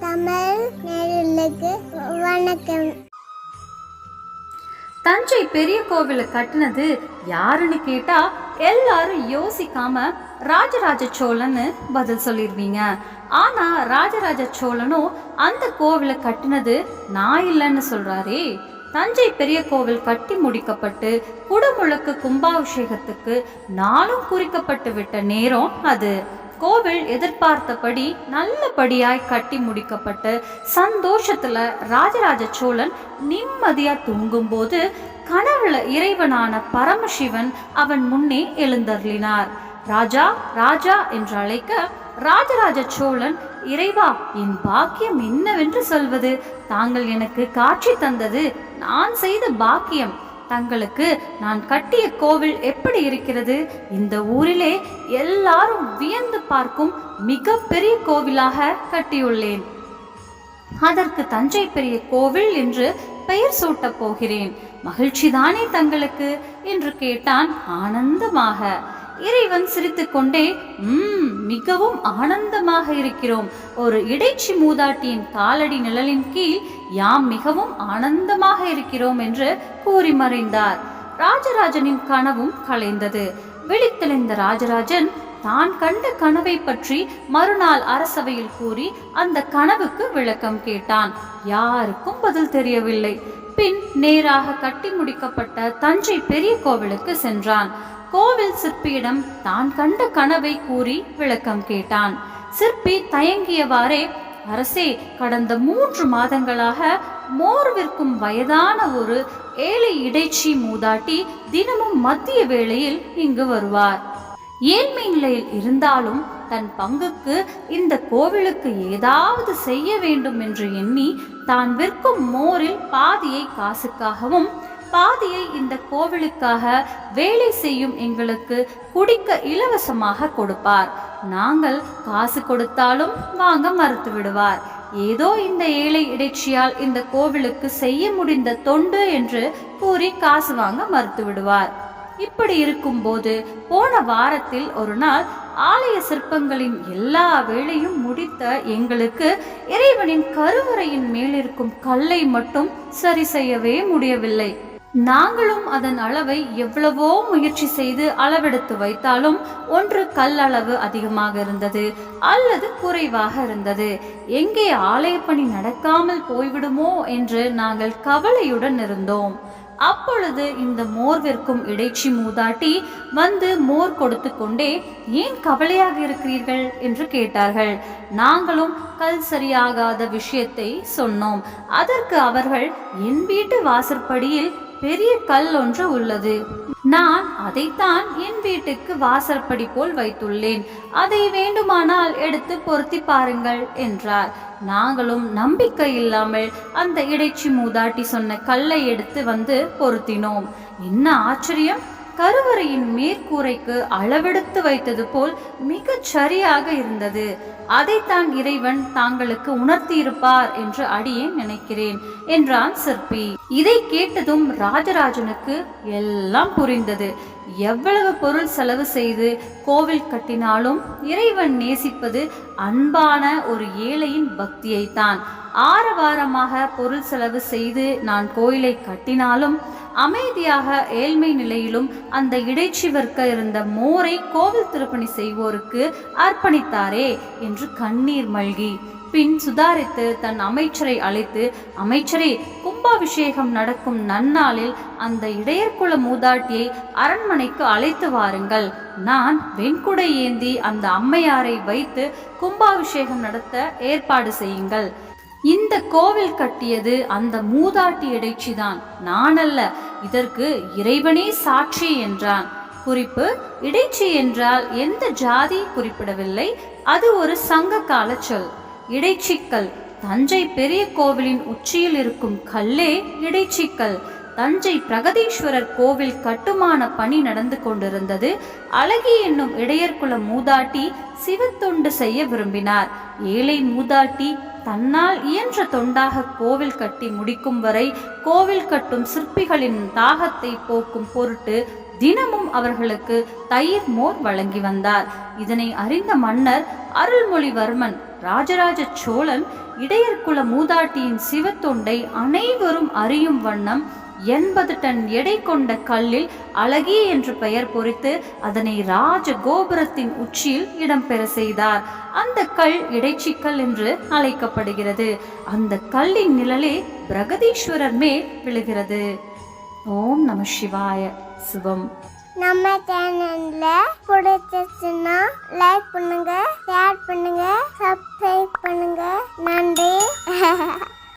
தமிழ் வணக்கம். தஞ்சை பெரிய கோவிலை கட்டினது யாருன்னு கேட்டா எல்லாரும் யோசிக்காம ராஜராஜ சோழன்னு பதில் சொல்லிருவீங்க. ஆனா ராஜராஜ சோழனும் அந்த கோவிலை கட்டினது நான் இல்லைன்னு சொல்றாரே. தஞ்சை பெரிய கோவில் கட்டி முடிக்கப்பட்டு குடமுழுக்கு கும்பாபிஷேகத்துக்கு நாளும் குறிக்கப்பட்டு விட்ட நேரம் அது. கோவில் எதிர்பார்த்தபடி நல்லபடியாய் கட்டி முடிக்கப்பட்டு சந்தோஷத்துல ராஜராஜ சோழன் நிம்மதியா தூங்கும்போது கனவுல இறைவனான பரமசிவன் அவன் முன்னே எழுந்தருளினார். ராஜா ராஜா என்று அழைக்க ராஜராஜ சோழன் இறைவா என் பாக்கியம் என்னவென்று சொல்வது? தாங்கள் எனக்கு காட்சி தந்தது. நான் செய்த பாக்கியம். தங்களுக்கு நான் கட்டிய கோவில் எப்படி இருக்கிறது? இந்த ஊரிலே எல்லாரும் வியந்து பார்க்கும் மிக பெரிய கோவிலாக கட்டியுள்ளேன். அதற்கு தஞ்சை பெரிய கோவில் என்று பெயர் சூட்டப் போகிறேன். மகிழ்ச்சிதானே தங்களுக்கு? என்று கேட்டான் ஆனந்தமாக. இறைவன் சிரித்துக்கொண்டே உம் மிகவும் ஆனந்தமாக இருக்கிறோம். ஒரு இடைச்சி மூதாட்டியின் காலடி நிழலின் கீழ் யாம் மிகவும் ஆனந்தமாக இருக்கிறோம் என்று கூறி மறைந்தார். ராஜராஜனின் கனவும் கலைந்தது. விழித்தெழுந்த ராஜராஜன் தான் கண்ட கனவை பற்றி மறுநாள் அரசவையில் கூறி அந்த கனவுக்கு விளக்கம் கேட்டான். யாருக்கும் பதில் தெரியவில்லை. பின் நேராக கட்டி முடிக்கப்பட்ட தஞ்சை பெரிய கோவிலுக்கு சென்றான். கோவில் சிற்பியிடம் தான் கண்ட கனவை கூறி விளக்கம் கேட்டான். சிற்பி தயங்கியவாறே அரசே கடந்த மூன்று மாதங்களாக மோர் விற்கும் வயதான ஒரு ஏழை இடைச்சி மூதாட்டி தினமும் மத்திய வேளையில் இங்கு வருவார். ஏழ்மை நிலையில் இருந்தாலும் தன் பங்குக்கு இந்த கோவிலுக்கு ஏதாவது செய்ய வேண்டும் என்று எண்ணி தான் விற்கும் மோரில் பாதியை காசுக்காகவும் பாதியை இந்த கோவிலுக்காக வேலை செய்யும் எங்களுக்கு குடிக்க இலவசமாக கொடுப்பார். நாங்கள் காசு கொடுத்தாலும் வாங்க மறுத்து விடுவார். ஏதோ இந்த ஏழை இடைச்சியால் இந்த கோவிலுக்கு செய்ய முடிந்த தொண்டு என்று கூறி காசு வாங்க மறுத்து விடுவார். இப்படி இருக்கும்போது போன வாரத்தில் ஒரு நாள் ஆலய சிற்பங்களின் எல்லா வேலையும் முடித்த எங்களுக்கு இறைவனின் கருவறையின் மேலிருக்கும் கல்லை மட்டும் சரி செய்யவே முடியவில்லை. நாங்களும் அதன் அளவை எவ்வளவோ முயற்சி செய்து அளவெடுத்து வைத்தாலும் ஒன்று கல் அளவு அதிகமாக இருந்தது அல்லது குறைவாக இருந்தது. எங்கே ஆலய பணி நடக்காமல் போய்விடுமோ என்று நாங்கள் கவலையுடன் இருந்தோம். அப்பொழுது இந்த மோர் விற்கும் இடைச்சி மூதாட்டி வந்து மோர் கொடுத்து கொண்டே ஏன் கவலையாக இருக்கிறீர்கள்? என்று கேட்டார்கள். நாங்களும் கல் சரியாகாத விஷயத்தை சொன்னோம். அதற்கு அவர்கள் என் வீட்டு வாசற்படியில் பெரிய கல் ஒன்று உள்ளது. நான் அதைத்தான் என் வீட்டுக்கு வாசற்படி போல் வைத்துள்ளேன். அதை வேண்டுமானால் எடுத்து பொருத்தி பாருங்கள் என்றார். நாங்களும் நம்பிக்கை இல்லாமல் அந்த இடைச்சி மூதாட்டி சொன்ன கல்லை எடுத்து வந்து பொருத்தினோம். என்ன ஆச்சரியம்! கருவறையின் மேற்கூரைக்கு அளவெடுத்து வைத்தது போல் மிகச் சரியாக இருந்தது. அதைத்தான் இறைவன் தாங்களுக்கு உணர்த்தியிருப்பார் என்று அடியேன் நினைக்கிறேன் என்றான் சிற்பி. இதை கேட்டதும் ராஜராஜனுக்கு எல்லாம் புரிந்தது. எவ்வளவு பொருள் செலவு செய்து கோவில் கட்டினாலும் இறைவன் நேசிப்பது அன்பான ஒரு ஏழையின் பக்தியைத்தான். ஆரவாரமாக பொருள் செலவு செய்து நான் கோயிலை கட்டினாலும் அமைதியாக ஏழ்மை நிலையிலும் அந்த இடைச்சிவர்க்க இருந்த மோரை கோவில் திருப்பணி செய்வோருக்கு அர்ப்பணித்தாரே என்று கண்ணீர் மல்கி. பின் சுதாரித்து தன் அமைச்சரை அழைத்து அமைச்சரே கும்பாபிஷேகம் நடக்கும் நன்னாளில் அந்த இடையர்குல மூதாட்டியை அரண்மனைக்கு அழைத்து வாருங்கள். நான் வெண்குடை ஏந்தி அந்த அம்மையாரை வைத்து கும்பாபிஷேகம் நடத்த ஏற்பாடு செய்யுங்கள். இந்த கோவில் கட்டியது அந்த மூதாட்டி இடைச்சிதான். நான் அல்ல இதற்கு இறைவனே சாட்சி என்றான். குறிப்பு இடைச்சி என்றால் எந்த ஜாதி குறிப்பிடவில்லை அது ஒரு சங்க கால சொல். இடைச்சிக்கல் தஞ்சை பெரிய கோவிலின் உச்சியில் இருக்கும் கல்லே இடைச்சிக்கல். தஞ்சை பிரகதீஸ்வரர் கோவில் கட்டுமான பணி நடந்து கொண்டிருந்தது. அழகி என்னும் இடையர்குல மூதாட்டி சிவத்தொண்டு செய்ய விரும்பினார். ஏழை மூதாட்டி தன்னால் இயன்ற தொண்டாக கோவில் கட்டி முடிக்கும் வரை கோவில் கட்டும் சிற்பிகளின் தாகத்தை போக்கும் பொருட்டு தினமும் அவர்களுக்கு தயிர் மோர் வழங்கி வந்தார். இதனை அறிந்த மன்னர் அருள்மொழிவர்மன் ராஜராஜ சோழன் இடையர்குல மூதாட்டியின் சிவத்தொண்டை அனைவரும் அறியும் வண்ணம் எண்பது டன் எடை கொண்ட கல்லில் அழகி என்று பெயர் பொறித்து அதனை ராஜ கோபுரத்தின் உச்சியில் இடம்பெற செய்தார். அந்த கல் இடைச்சிக்கல் என்று அழைக்கப்படுகிறது. அந்த கல்லின் நிழலே பிரகதீஸ்வரர் மேல் விழுகிறது. ஓம் நம சிவாய. சுபம். நம்ம சேனல்ல பிடிச்சிருச்சுன்னா லைக் பண்ணுங்க ஷேர் பண்ணுங்க சப்ஸ்கிரைப் பண்ணுங்க. நன்றி.